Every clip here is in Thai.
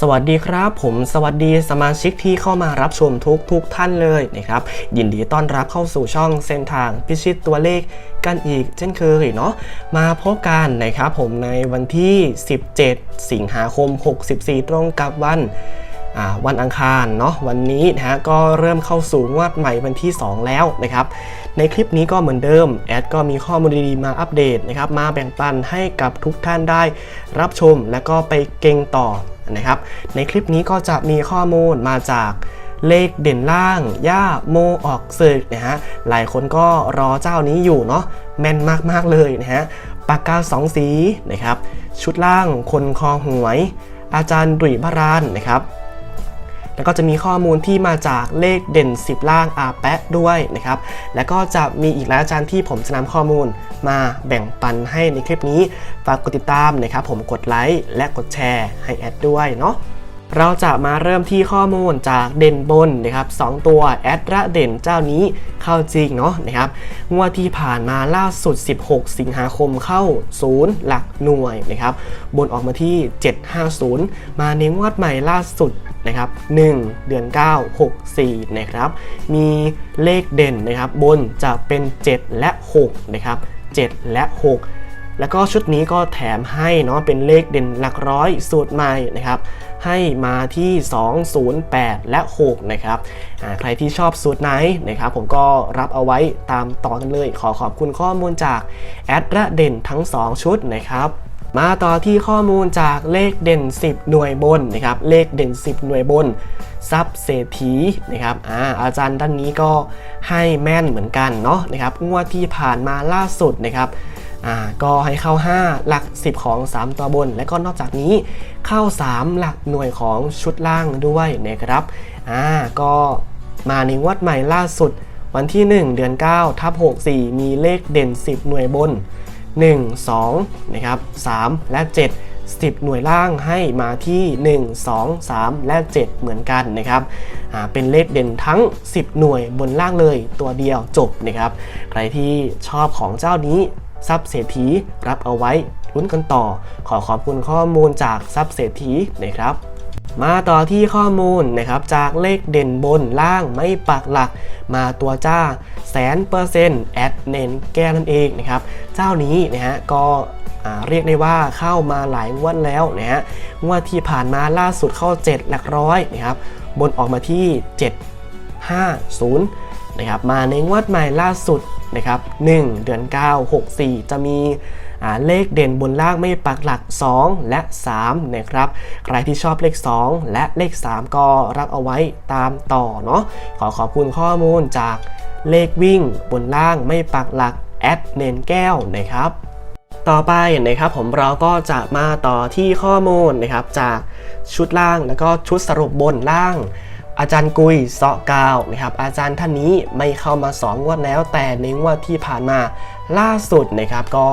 สวัสดีครับ ผมสวัสดีสมาชิกที่เข้ามารับชมทุกทุกท่านเลยนะครับ ยินดีต้อนรับเข้าสู่ช่องเส้นทางพิชิตตัวเลขกันอีกเช่นเคยเนาะมาพบกันนะครับผมในวันที่ 17 สิงหาคม 64 ตรงกับวัน วันอังคารเนาะวันนี้นะฮะก็เริ่มเข้าสู่งวดใหม่วันที่ 2 แล้วนะครับในคลิปนี้ก็เหมือนเดิมแอดก็มีข้อมูลดีๆมาอัปเดตนะครับมาแบ่งปันให้กับทุกท่านได้รับชมและก็ไปเก่งต่อนะครับในคลิปนี้ก็จะมีข้อมูลมาจากเลขเด่นล่างย่าโมออกศึกนะฮะหลายคนก็รอเจ้านี้อยู่เนาะแม่นมากๆเลยนะฮะปากกาสองสีนะครับชุดล่างคนคอหวย อาจารย์ดุยบารานนะครับ แล้วก็จะมีข้อมูลที่มาจากเลขเด่น 10 ล่างอาแปะด้วยนะครับ แล้วก็จะมีอีกหลายอาจารย์ที่ผมจะนำข้อมูลมาแบ่งปันให้ในคลิปนี้ ฝากกดติดตามนะครับผมกดไลค์และกดแชร์ให้แอดด้วยเนาะ เราจะมาเริ่มที่ข้อมูลจากเด่นบนนะครับสองตัวแอดระเด่นเจ้านี้เข้าจริงเนาะนะครับงวดที่ผ่านมาล่าสุด 16 สิงหาคมเข้า 0 หลักหน่วยนะครับบนออกมาที่ 750 มาในงวดใหม่ล่าสุดนะครับ1เดือน 9 64นะครับมีเลขเด่นนะครับบนจะเป็น 7 และ6นะครับ7 และ 6 แล้วก็ชุดนี้ก็แถมให้เนาะเป็นเลขเด่นหลักร้อยสูตรใหม่นะครับ ให้มาที่ 208 และ 6 นะครับใครที่ชอบสูตรไหนนะครับผมก็รับเอาไว้ตามต่อกันเลย ขอขอบคุณข้อมูลจากแอดระเด่นทั้ง 2 ชุดนะครับมาต่อที่ข้อมูลจากเลขเด่น 10 หน่วยบนนะครับ เลขเด่น 10 หน่วยบนซับเศรษฐีนะครับอาอาจารย์ด้านนี้ก็ให้แม่นเหมือนกันเนาะนะครับงวดที่ผ่านมาล่าสุดนะครับ อ่าก็ให้เข้า 5 หลัก 10 ของ 3 ตัวบน และก็นอกจากนี้เข้า 3 หลักหน่วยของชุดล่างด้วยนะครับอ่าก็มาในงวดใหม่ล่าสุดวันที่ 1 เดือน 9ทับ64 มีเลขเด่น 10 หน่วยบน 1 2นะครับ3และ 7 10 หน่วยล่างให้มาที่ 1 2 3 และ 7 เหมือนกันนะครับเป็นเลขเด่นทั้ง 10 หน่วยบนล่างเลยตัวเดียวจบนะครับ ใครที่ชอบของเจ้านี้ ทรัพย์เศรษฐีรับเอาไว้ลุ้นกันต่อ ขอขอบคุณข้อมูลจากทรัพย์เศรษฐีนะครับมาต่อที่ข้อมูลนะครับจากเลขเด่นบนล่างไม่ปักหลัก มาตัวจ้าแสนเปอร์เซ็นต์แอดเนนแก้นั่นเองนะครับเจ้านี้นะฮะก็เรียกได้ว่าเข้ามาหลายงวดแล้วนะฮะงวดที่ผ่านมาล่าสุดเข้า 7 หลักร้อยนะครับบนออกมาที่ 750 นะครับมาในงวดใหม่ล่าสุดนะครับ1เดือน 9 64 จะมีเลขเด่นบนล่างไม่ปักหลัก 2 และ 3 นะครับ ใครที่ชอบเลข 2 และเลข 3 ก็รับเอาไว้ตามต่อเนาะขอขอบคุณข้อมูลจากเลขวิ่งบนล่างไม่ปักหลักแอดเนนแก้วนะครับ ต่อไปนะครับผมเราก็จะมาต่อที่ข้อมูลนะครับจากชุดล่างแล้วก็ชุดสรุปบนล่าง อาจารย์กุยเสาะกาวนะครับอาจารย์ท่านนี้ไม่เข้ามา 2 งวดแล้ว แต่ในงวดที่ผ่านมาล่าสุดนะครับก็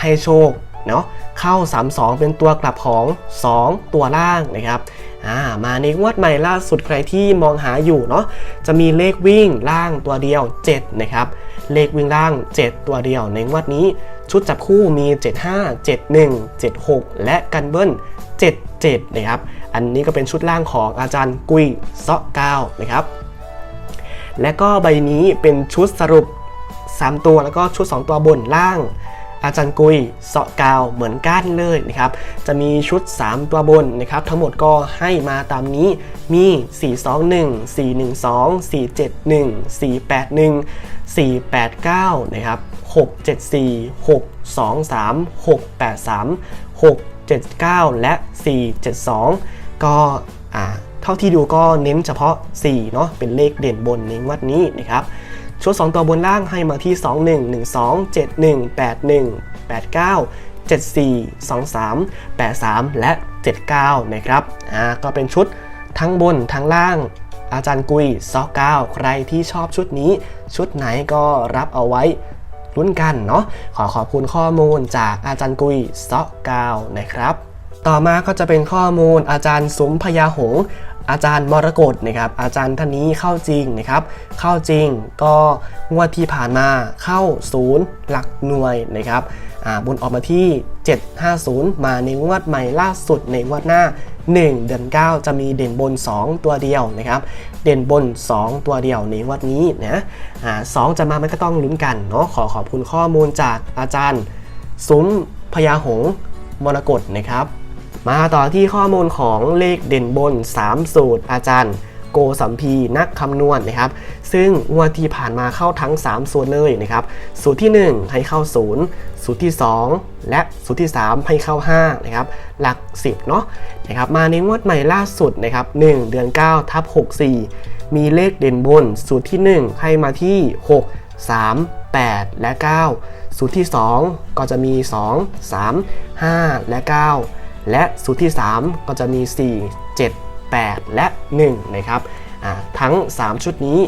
ให้โชคเนาะเข้า 3-2 เป็นตัวกลับของ 2 ตัวล่างนะครับามาในงวดใหม่ล่าสุดใครที่มองหาอยู่เนาะจะมีเลขวิ่งล่างตัวเดียว 7 นะครับ เลขวิ่งล่าง 7 ตัวเดียว ในงวดนี้ชุดจับคู่มี 75 71 76 และกันเบิ้ล77 นะครับ อันนี้ก็เป็นชุดล่างของอาจารย์กุยเซาะกาวนะครับ และก็ใบนี้เป็นชุดสรุป 3 ตัวแล้วก็ชุด 2 ตัวบนล่าง อาจารย์กุยเสาะกาวเหมือนกันเลยนะครับ จะมีชุด 3 ตัวบนนะครับ ทั้งหมดก็ให้มาตามนี้มี 421 412 471 481 489นะครับ 674 623 683 679 และ 472 ก็เท่าที่ดูก็เน้นเฉพาะ4เนาะเป็นเลขเด่นบนในวัดนี้นะครับชุด2ตัวบนล่างให้มาที่ 21 12 71 81 89 74 23 83 และ 79 นะครับ อ่า ก็เป็นชุดทั้งบนทั้งล่าง อาจารย์กุยซอกเก้าใครที่ชอบชุดนี้ ชุดไหนก็รับเอาไว้ลุ้นกันเนาะ ขอขอบคุณข้อมูลจากอาจารย์กุยซอกเก้านะครับ ต่อมาก็จะเป็นข้อมูลอาจารย์สมพยาหงษ์อาจารย์มรกตนะครับอาจารย์ท่านนี้เข้าจริงนะครับ เข้าจริงก็งวดที่ผ่านมาเข้าศูนย์หลักหน่วยนะครับบนออกมาที่ 750 มาในงวดใหม่ล่าสุดในงวดหน้า 1 เดือน 9 จะมีเด่นบน 2 ตัวเดียวนะครับ เด่นบน 2 ตัวเดียวในงวันนี้นะสองจะมามันก็ต้องลุ้นกันเนาะขอขอบคุณข้อมูลจากอาจารย์ ซุ้มพญาหงส์มรกตนะครับ มาต่อที่ข้อมูลของเลขเด่นบน 3 สูตรอาจารย์โกสัมพีนักคำนวณนนะครับ ซึ่งงวดที่ผ่านมาเข้าทั้ง 3 สูตรเลยนะครับ สูตรที่ 1 ให้เข้า 0 สูตรที่ 2 และสูตรที่ 3 ให้เข้า5นะครับ หลัก 10 เนาะนะครับ มาในงวดใหม่ล่าสุดนะครับ 1 เดือน9ทับ64 มีเลขเด่นบน สูตรที่ 1 ให้มาที่ 6 3 8 และ 9 สูตรที่ 2 ก็จะมี 2 3 5 และ 9 และสูตรที่ 3 ก็จะมี 4 7 8 และ 1 นะครับทั้ง 3 ชุดนี้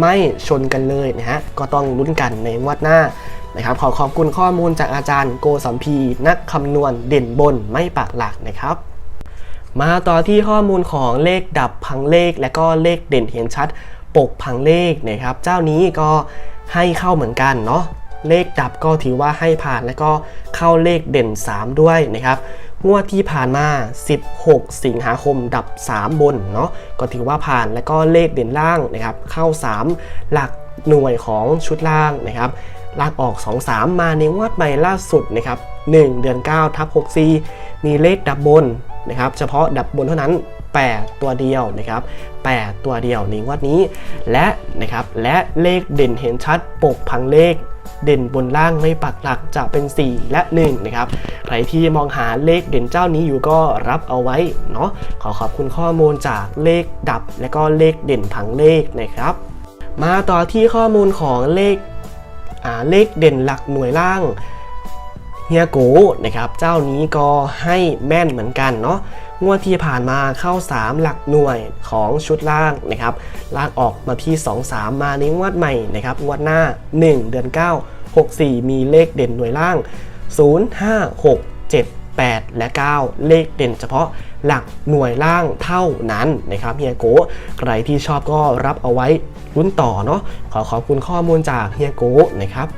ไม่ชนกันเลยนะฮะก็ต้องลุ้นกันในงวดหน้านะครับขอขอบคุณข้อมูลจากอาจารย์โกสัมพี นักคำนวณเด่นบนไม่ปากหลักนะครับ มาต่อที่ข้อมูลของเลขดับพังเลข และก็เลขเด่นเห็นชัด ปกพังเลขนะครับ เจ้านี้ก็ให้เข้าเหมือนกันเนาะเลขดับก็ถือว่าให้ผ่านและก็เข้าเลขเด่น 3 ด้วยนะครับ งวดที่ผ่านมา 16 สิงหาคมดับ 3 บนเนาะก็ถือว่าผ่านและก็เลขเด่นล่างนะครับเข้า 3 หลักหน่วยของชุดล่างนะครับลากออก 2-3 มาในงวดใหม่ล่าสุดนะครับ1เดือน9ทับ64 มีเลขดับบนนะครับเฉพาะดับบนเท่านั้น 8 ตัวเดียวนะครับ8ตัวเดียวในงวดนี้ และนะครับและเลขเด่นเห็นชัดปกพังเลข เด่นบนล่างไม่ปักหลักจะเป็น 4 และ 1 นะครับ ใครที่มองหาเลขเด่นเจ้านี้อยู่ก็รับเอาไว้เนาะขอขอบคุณข้อมูลจากเลขดับ และก็เลขเด่นผังเลขนะครับ มาต่อที่ข้อมูลของเลขเลขเด่นหลักหน่วยล่าง เฮียโกนะครับเจ้านี้ก็ให้แม่นเหมือนกันเนาะงวดที่ผ่านมาเข้า 3 หลักหน่วยของชุดล่างนะครับล่างออกมาที่ 2-3 มาในงวดใหม่นะครับงวดหน้า 1 เดือน 9 64 มีเลขเด่นหน่วยล่าง 0 5 6 7 8 และ 9 เลขเด่นเฉพาะหลักหน่วยล่างเท่านั้นนะครับเฮียโกใครที่ชอบก็รับเอาไว้ลุ้นต่อเนาะขอขอบคุณข้อมูลจากเฮียโกนะครับ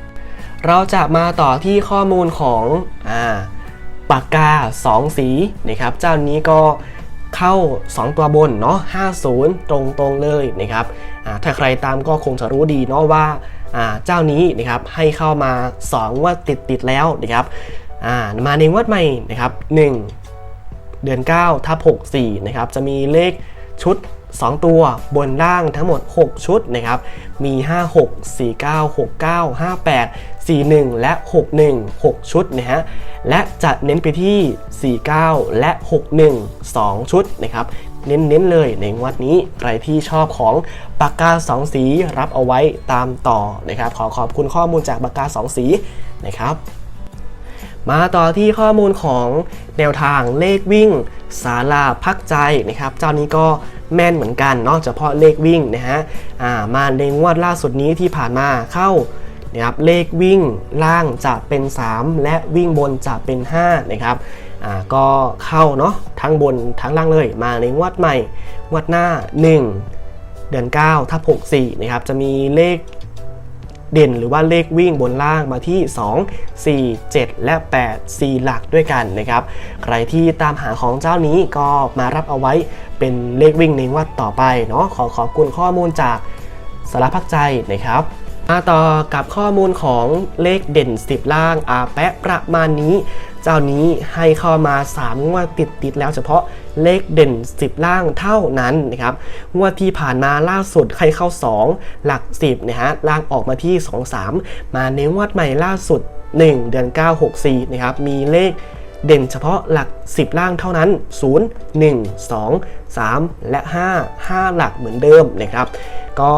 เราจะมาต่อที่ข้อมูลของอปากกา 2 สีนะครับเจ้านี้ก็เข้า 2 ตัวบนเนาะ50 ตรงๆเลยนะครับถ้าใครตามก็คงจะรู้ดีเนาะว่าเจ้านี้นะครับให้เข้ามา2งวดติดแล้วนะครับมาในงวดใหม่นะครับ 1 เดือน 9ทับ64นะครับจะมีเลขชุด 2 ตัวบนล่างทั้งหมด 6 ชุดนะครับ มี 56 49 69 58 41 และ 61 6 ชุดนะฮะ และจะเน้นไปที่ 49 และ 61 2 ชุดนะครับ เน้นๆเลยในงวดนี้ ใครที่ชอบของปากกา 2 สีรับเอาไว้ตามต่อนะครับ ขอขอบคุณข้อมูลจากปากกา 2 สีนะครับมาต่อที่ข้อมูลของแนวทางเลขวิ่งศาลาพักใจนะครับ เจ้านี้ก็ แม่นเหมือนกันเนอกเฉพาะเลขวิ่งนะฮะอ่ามาในงวดล่าสุดนี้ที่ผ่านมาเข้านะครับเลขวิ่งล่างจะเป็น 3 และวิ่งบนจะเป็น5นะครับอ่าก็เข้าเนาะทั้งบนทั้งล่างเลย มาในงวดใหม่งวดหน้า 1 เดือน9ทับ64นะครับจะมีเลขเด่นหรือว่าเลขวิ่งบนล่างมาที่ 2 4 7 และ 8 4 หลักด้วยกันนะครับ ใครที่ตามหาของเจ้านี้ก็มารับเอาไว้ เป็นเลขวิ่งในงวัดต่อไปเนาะขอขอบคุณข้อมูลจากสารพักใจนะครับมาต่อกับข้อมูลของเลขเด่น 10 ล่างอาแปะประมาณนี้ เจ้านี้ให้เข้ามา 3 งวดติดติดแล้วเฉพาะเลขเด่น 10 ล่างเท่านั้นนะครับงวดที่ผ่านมาล่าสุดใครเข้า 2 หลัก 10นะฮะล่างออกมาที่ 2-3 มาในงวดใหม่ล่าสุด 1 เดือน 9 64นะครับมีเลข เด่นเฉพาะหลัก 10 ล่างเท่านั้น 0 1 2 3 และ 5 5 หลักเหมือนเดิมนะครับ ก็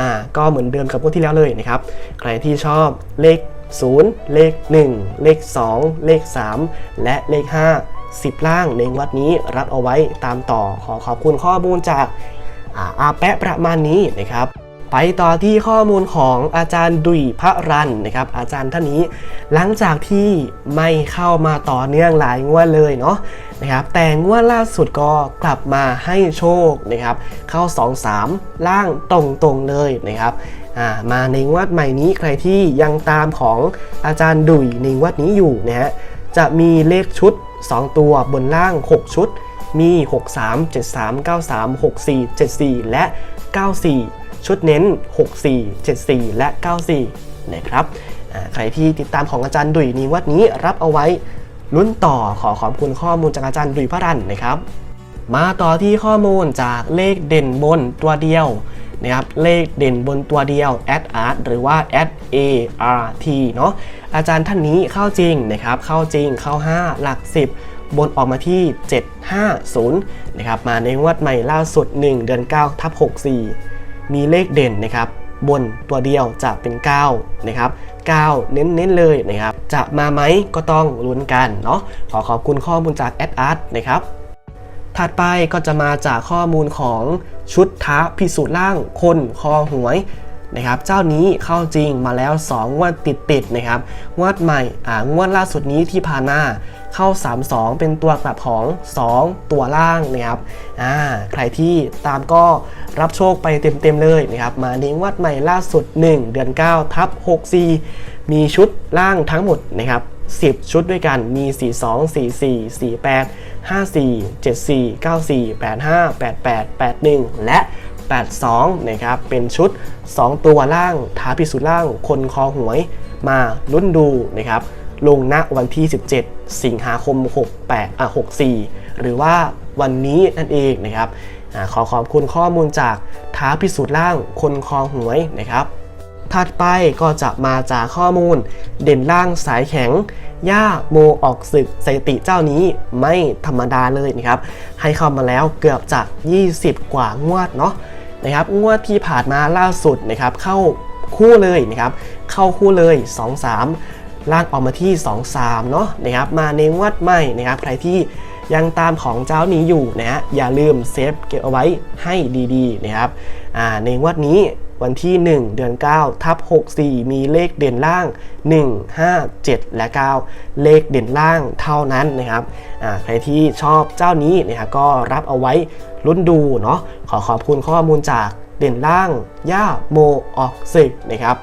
อ่าก็เหมือนเดิมกับงวดที่แล้วเลยนะครับ ใครที่ชอบเลข 0 เลข 1 เลข 2 เลข 3 และเลข 5 10 ล่างในวัดนี้รับเอาไว้ตามต่อขอขอบคุณข้อมูลจากอาอาแปะประมาณนี้นะครับ ไปต่อที่ข้อมูลของอาจารย์ดุยพระรันนะครับ อาจารย์ท่านนี้หลังจากที่ไม่เข้ามาต่อเนื่องหลายงวดเลยเนาะนะครับ แต่งวดล่าสุดก็กลับมาให้โชคนะครับ เข้า 2-3 ล่างตรงๆเลยนะครับมาในงวดใหม่นี้ใครที่ยังตามของอาจารย์ดุยในงวดนี้อยู่นะฮะจะมีเลขชุด 2 ตัวบนล่าง 6 ชุด มี 63 73 93 64 74 และ 94 ชุดเน้น 64 74 และ 94 นะครับใครที่ติดตามของอาจารย์ดุยในวัดนี้รับเอาไว้ลุ้นต่อขอขอบคุณข้อมูลจากอาจารย์ดุยพระรันนะครับ มาต่อที่ข้อมูลจากเลขเด่นบนตัวเดียวนะครับเลขเด่นบนตัวเดียว a d art หรือว่า a a r t เนาะอาจารย์ท่านนี้เข้าจริงนะครับเข้าจริงเข้า 5 หลัก 10 บนออกมาที่ 750นะครับมาในงวดใหม่ล่าสุด 1 เดือน9ทับ64 มีเลขเด่นนะครับบนตัวเดียวจะเป็น 9 นะครับ 9 เน้นๆเลยนะครับ จะมาไหมก็ต้องลุ้นกันเนาะขอขอบคุณข้อมูลจากแอดอาร์ตนะครับ ถัดไปก็จะมาจากข้อมูลของชุดท้าพิสูจน์ร่างคนคอหวย นะครับเจ้านี้เข้าจริงมาแล้ว 2 งวดติดๆนะครับงวดใหม่อ่างวดล่าสุดนี้ที่ผ่านมาเข้า 3-2 เป็นตัวกลับของ 2 ตัวล่างนะครับอ่าใครที่ตามก็รับโชคไปเต็มๆเลยนะครับมาในงวดใหม่ล่าสุด 1 เดือน 9 ทับ64 มีชุดล่างทั้งหมดนะครับ10 ชุดด้วยกันมี 42 44 48 54 74 94 85 88 81 และ 82 นะครับ เป็นชุด 2 ตัวล่างท้าพิสูจน์ล่าง คนคอหวยมาลุ้นดูนะครับ ลงณวันที่ 17 สิงหาคม 68อะ64 หรือว่าวันนี้นั่นเองนะครับอขอขอบคุณข้อมูลจากท้าพิสูจน์ล่าง คนคอหวยนะครับ ถัดไปก็จะมาจากข้อมูล เด่นล่างสายแข็ง ย่าโมออกศึกสถิติเจ้านี้ไม่ธรรมดาเลยนะครับ ให้เข้ามาแล้วเกือบจะ20 กว่างวดเนาะนะครับงวดที่ผ่านมาล่าสุดนะครับเข้าคู่เลยนะครับเข้าคู่เลย 2-3ล่างออกมาที่ 2-3เนาะนะครับมาในงวดใหม่นะครับใครที่ยังตามของเจ้านี้อยู่นะฮะอย่าลืมเซฟเก็บเอาไว้ให้ดีๆนะครับในงวดนี้ วันที่ 1 เดือน 9 ทับ 64 มีเลขเด่นล่าง 1 5 7 และ 9 เลขเด่นล่างเท่านั้นนะครับใครที่ชอบเจ้านี้นะครับก็รับเอาไว้ลุ้นดูเนาะขอขอบคุณข้อมูลจากเด่นล่าง ย่าโมออกศึกนะครับ